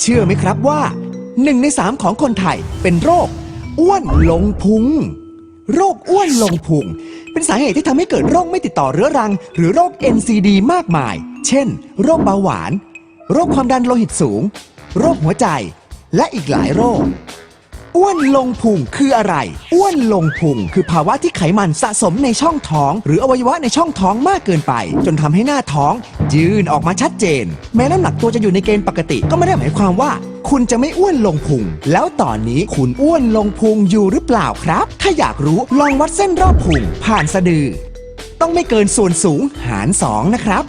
เชื่อไหมครับว่าหนึ่งในสามของคนไทยเป็นโรค อ้วนลงพุง โรคอ้วนลงพุง เป็นสาเหตุที่ทำให้เกิดโรคไม่ติดต่อเรื้อรัง หรือโรค NCD มากมาย เช่น โรคเบาหวาน โรคความดันโลหิตสูง โรคหัวใจ และอีกหลายโรค อ้วนลงพุงคืออะไร อ้วนลงพุงคือภาวะที่ไขมันสะสมในช่องท้อง หรืออวัยวะในช่องท้องมากเกินไป จนทำให้หน้าท้องยืนออกมาชัดเจน แม้น้ำหนักตัวจะอยู่ในเกณฑ์ปกติก็ไม่ได้หมายความว่า คุณจะไม่อ้วนลงพุง แล้วตอนนี้คุณอ้วนลงพุงอยู่หรือเปล่าครับ ถ้าอยากรู้ลองวัดเส้นรอบพุงผ่านสะดือ ต้องไม่เกินส่วนสูงหาร 2 นะครับ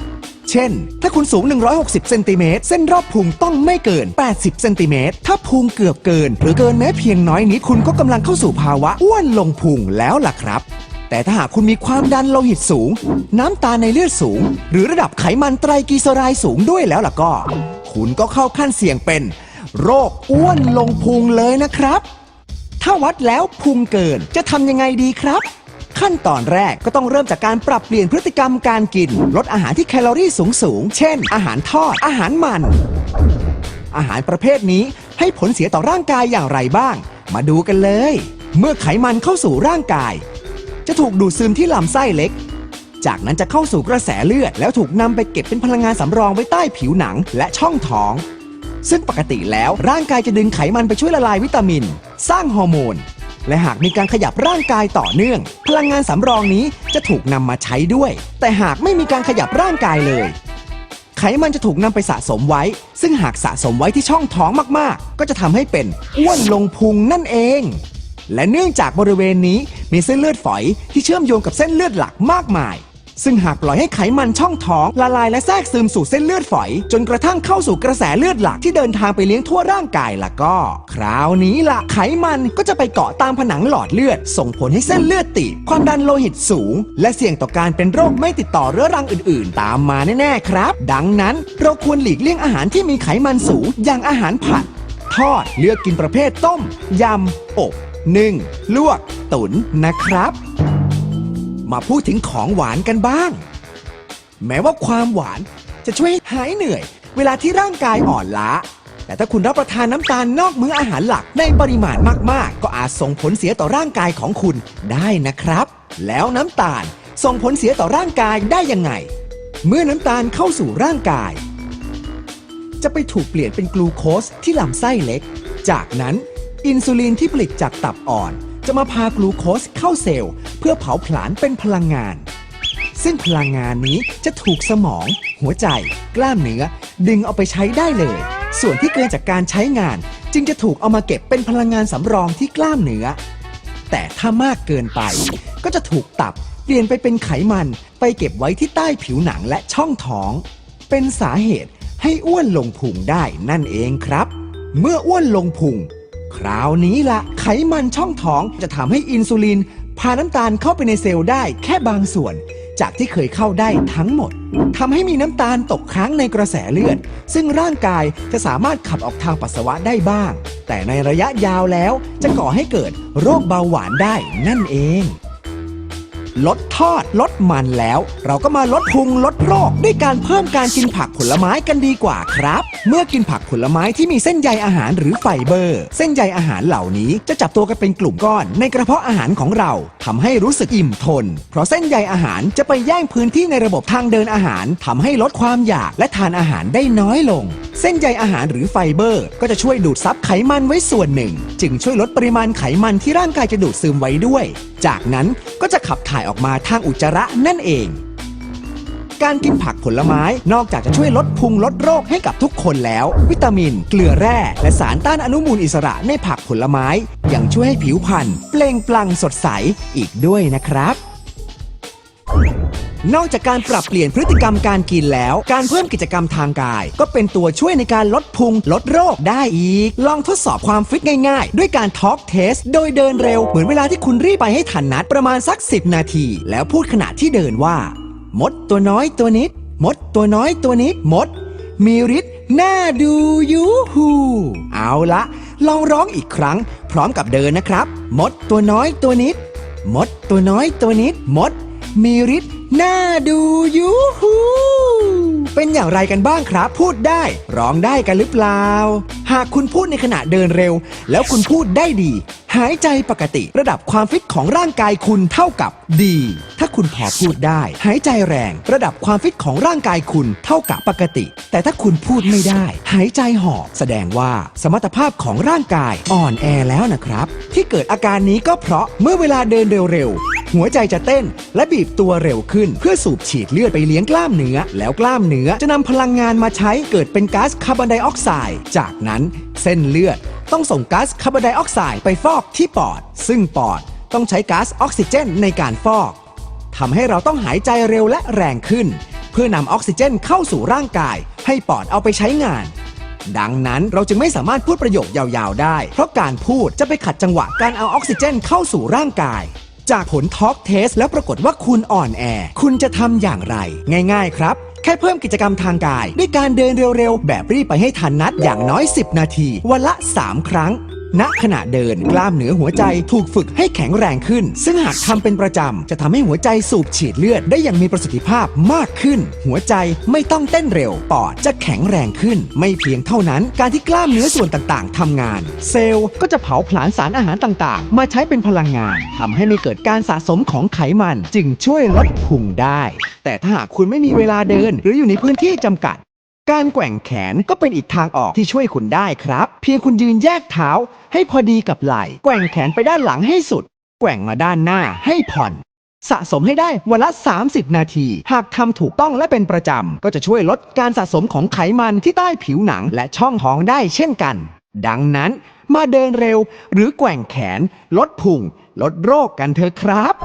เช่น ถ้าคุณสูง 160 เซนติเมตร เส้นรอบพุงต้องไม่เกิน 80 เซนติเมตร ถ้าพุงเกือบเกิน หรือเกินแม้เพียงน้อยนิด คุณก็กำลังเข้าสู่ภาวะอ้วนลงพุงแล้วล่ะครับแต่ถ้าหากคุณมีความดันโลหิตสูง น้ำตาในเลือดสูง หรือระดับไขมันไตรกลีเซอไรด์สูงด้วยแล้วล่ะก็ คุณก็เข้าขั้นเสี่ยงเป็น โรคอ้วนลงพุงเลยนะครับ ถ้าวัดแล้วพุงเกินจะทำยังไงดีครับ ขั้นตอนแรกก็ต้องเริ่มจากการปรับเปลี่ยนพฤติกรรมการกิน ลดอาหารที่แคลอรี่สูงสูงๆเช่น อาหารทอด อาหารมัน อาหารประเภทนี้ให้ผลเสียต่อร่างกายอย่างไรบ้าง มาดูกันเลย เมื่อไขมันเข้าสู่ร่างกาย จะถูกดูดซึมที่ลำไส้เล็ก จากนั้นจะเข้าสู่กระแสเลือด แล้วถูกนำไปเก็บเป็นพลังงานสำรองไว้ใต้ผิวหนังและช่องท้อง ซึ่งปกติแล้วร่างกายจะดึงไขมันไปช่วยละลายวิตามิน สร้างฮอร์โมน และหากมีการขยับร่างกายต่อเนื่อง พลังงานสำรองนี้จะถูกนำมาใช้ด้วย แต่หากไม่มีการขยับร่างกายเลย ไขมันจะถูกนำไปสะสมไว้ ซึ่งหากสะสมไว้ที่ช่องท้องมากๆ ก็จะทำให้เป็นอ้วนลงพุงนั่นเอง และเนื่องจากบริเวณนี้มีเส้นเลือดฝอยที่เชื่อมโยงกับเส้นเลือดหลักมากมาย ซึ่งหากปล่อยให้ไขมันช่องท้องละลายและแทรกซึมสู่เส้นเลือดฝอย จนกระทั่งเข้าสู่กระแสเลือดหลักที่เดินทางไปเลี้ยงทั่วร่างกายล่ะก็ คราวนี้ละไขมันก็จะไปเกาะตามผนังหลอดเลือด ส่งผลให้เส้นเลือดตีบความดันโลหิตสูง และเสี่ยงต่อการเป็นโรคไม่ติดต่อเรื้อรังอื่น ๆ ตามมาแน่ ๆ ครับ ดังนั้นเราควรหลีกเลี่ยงอาหารที่มีไขมันสูง อย่างอาหารผัด ทอดเลือกกินประเภทต้มยำอบนึ่งลวก ตุ๋นนะครับ มาพูดถึงของหวานกันบ้าง แม้ว่าความหวานจะช่วยให้หายเหนื่อย เวลาที่ร่างกายอ่อนล้า แต่ถ้าคุณรับประทานน้ำตาลนอกมื้ออาหารหลักในปริมาณมากๆ ก็อาจส่งผลเสียต่อร่างกายของคุณได้นะครับ แล้วน้ำตาลส่งผลเสียต่อร่างกายได้ยังไง เมื่อน้ำตาลเข้าสู่ร่างกาย จะไปถูกเปลี่ยนเป็นกลูโคสที่ลำไส้เล็ก จากนั้นอินซูลินที่ผลิตจากตับอ่อน จะมาพากลูโคสเข้าเซลล์ เพื่อเผาผลาญเป็นพลังงาน ซึ่งพลังงานนี้จะถูกสมอง หัวใจ กล้ามเนื้อ ดึงเอาไปใช้ได้เลย ส่วนที่เกินจากการใช้งาน จึงจะถูกเอามาเก็บเป็นพลังงานสำรองที่กล้ามเนื้อ แต่ถ้ามากเกินไป ก็จะถูกตับเปลี่ยนไปเป็นไขมันไปเก็บไว้ที่ใต้ผิวหนังและช่องท้อง เป็นสาเหตุให้อ้วนลงพุงได้นั่นเองครับ เมื่ออ้วนลงพุง คราวนี้ละไขมันช่องท้องจะทำให้อินซูลิน พาน้ำตาลเข้าไปในเซลล์ได้แค่บางส่วน จากที่เคยเข้าได้ทั้งหมดทำให้มีน้ำตาลตกค้างในกระแสเลือด ซึ่งร่างกายจะสามารถขับออกทางปัสสาวะได้บ้าง แต่ในระยะยาวแล้วจะก่อให้เกิดโรคเบาหวานได้นั่นเอง ลดทอดลดมันแล้ว เราก็มาลดพุงลดโรคด้วยการเพิ่มการกินผักผลไม้กันดีกว่าครับ เมื่อกินผักผลไม้ที่มีเส้นใยอาหารหรือไฟเบอร์ เส้นใยอาหารเหล่านี้จะจับตัวกันเป็นกลุ่มก้อน ในกระเพาะอาหารของเราทำให้รู้สึกอิ่มทน เพราะเส้นใยอาหารจะไปแย่งพื้นที่ในระบบทางเดินอาหารทำให้ลดความอยากและทานอาหารได้น้อยลง เส้นใยอาหารหรือไฟเบอร์ ก็จะช่วยดูดซับไขมันไว้ส่วนหนึ่ง จึงช่วยลดปริมาณไขมันที่ร่างกายจะดูดซึมไว้ด้วย จากนั้นก็จะขับถ่ายออกมาทางอุจจาระนั่นเอง การกินผักผลไม้นอกจากจะช่วยลดพุงลดโรคให้กับทุกคนแล้ว วิตามิน เกลือแร่ และสารต้านอนุมูลอิสระในผักผลไม้ ยังช่วยให้ผิวพรรณเปล่งปลั่งสดใสอีกด้วยนะครับ นอกจากการปรับเปลี่ยนพฤติกรรมการกินแล้ว การเพิ่มกิจกรรมทางกาย ก็เป็นตัวช่วยในการลดพุงลดโรคได้อีก ลองทดสอบความฟิตง่ายๆ ด้วยการทอล์กเทสโดยเดินเร็ว เหมือนเวลาที่คุณรีบไปให้ทันนัดประมาณสัก 10 นาที แล้วพูดขณะที่เดินว่า มดตัวน้อยตัวนิด มดตัวน้อยตัวนิดมด มีฤทธิ์น่าดูยูฮูเอาละลองร้องอีกครั้ง พร้อมกับเดินนะครับ มดตัวน้อยตัวนิด มดตัวน้อยตัวนิดมด มีฤทธิ์น่าดูยูฮูเป็นอย่างไรกันบ้างครับ พูดได้ ร้องได้กันหรือเปล่า หากคุณพูดในขณะเดินเร็ว แล้วคุณพูดได้ดี หายใจปกติระดับความฟิตของร่างกายคุณเท่ากับดี ถ้าคุณพอพูดได้ หายใจแรง ระดับความฟิตของร่างกายคุณเท่ากับปกติ แต่ถ้าคุณพูดไม่ได้ หายใจหอบแสดงว่าสมรรถภาพของร่างกายอ่อนแอแล้วนะครับ ที่เกิดอาการนี้ก็เพราะเมื่อเวลาเดินเร็วๆ หัวใจจะเต้น และบีบตัวเร็วขึ้น เพื่อสูบฉีดเลือดไปเลี้ยงกล้ามเนื้อ แล้วกล้ามเนื้อจะนำพลังงานมาใช้เกิดเป็นก๊าซคาร์บอนไดออกไซด์จากนั้นเส้นเลือดต้องส่งก๊าซคาร์บอนไดออกไซด์ไปฟอกที่ปอด ซึ่งปอดต้องใช้ก๊าซออกซิเจนในการฟอกทำให้เราต้องหายใจเร็วและแรงขึ้น เพื่อนำออกซิเจนเข้าสู่ร่างกาย ให้ปอดเอาไปใช้งาน ดังนั้นเราจึงไม่สามารถพูดประโยคยาวๆได้ เพราะการพูดจะไปขัดจังหวะการเอาออกซิเจนเข้าสู่ร่างกาย จากผลทอล์กเทสแล้วปรากฏว่าคุณอ่อนแอ คุณจะทำอย่างไร ง่าย ๆ ครับ แค่เพิ่มกิจกรรมทางกาย ด้วยการเดินเร็วๆ แบบรีบไปให้ทันนัดอย่างน้อย 10 นาที วันละ 3 ครั้ง ณขณะเดินกล้ามเนื้อหัวใจถูกฝึกให้แข็งแรงขึ้น ซึ่งหากทำเป็นประจำ จะทำให้หัวใจสูบฉีดเลือดได้อย่างมีประสิทธิภาพมากขึ้น หัวใจไม่ต้องเต้นเร็ว ปอดจะแข็งแรงขึ้น ไม่เพียงเท่านั้น การที่กล้ามเนื้อส่วนต่างๆทำงาน เซลล์ก็จะเผาผลาญสารอาหารต่างๆ มาใช้เป็นพลังงานทำให้ไม่เกิดการสะสมของไขมัน จึงช่วยลดพุงได้ แต่ถ้าหากคุณไม่มีเวลาเดิน หรืออยู่ในพื้นที่จำกัด การแกว่งแขนก็เป็นอีกทางออกที่ช่วยคุณได้ครับ เพียงคุณยืนแยกเท้าให้พอดีกับไหล่ แกว่งแขนไปด้านหลังให้สุด แกว่งมาด้านหน้าให้ผ่อน สะสมให้ได้วันละ 30 นาที หากทำถูกต้องและเป็นประจำ ก็จะช่วยลดการสะสมของไขมันที่ใต้ผิวหนังและช่องท้องได้เช่นกัน ดังนั้น มาเดินเร็ว หรือแกว่งแขน ลดพุงลดโรคกันเถอะครับ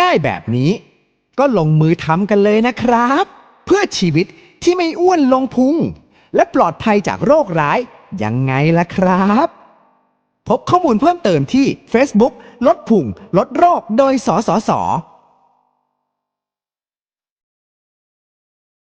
ง่ายๆแบบนี้ ก็ลงมือทำกันเลยนะครับ เพื่อชีวิตที่ไม่อ้วนลงพุง และปลอดภัยจากโรคร้ายยังไงล่ะครับ พบข้อมูลเพิ่มเติมที่ Facebook ลดพุงลดโรคโดยสสส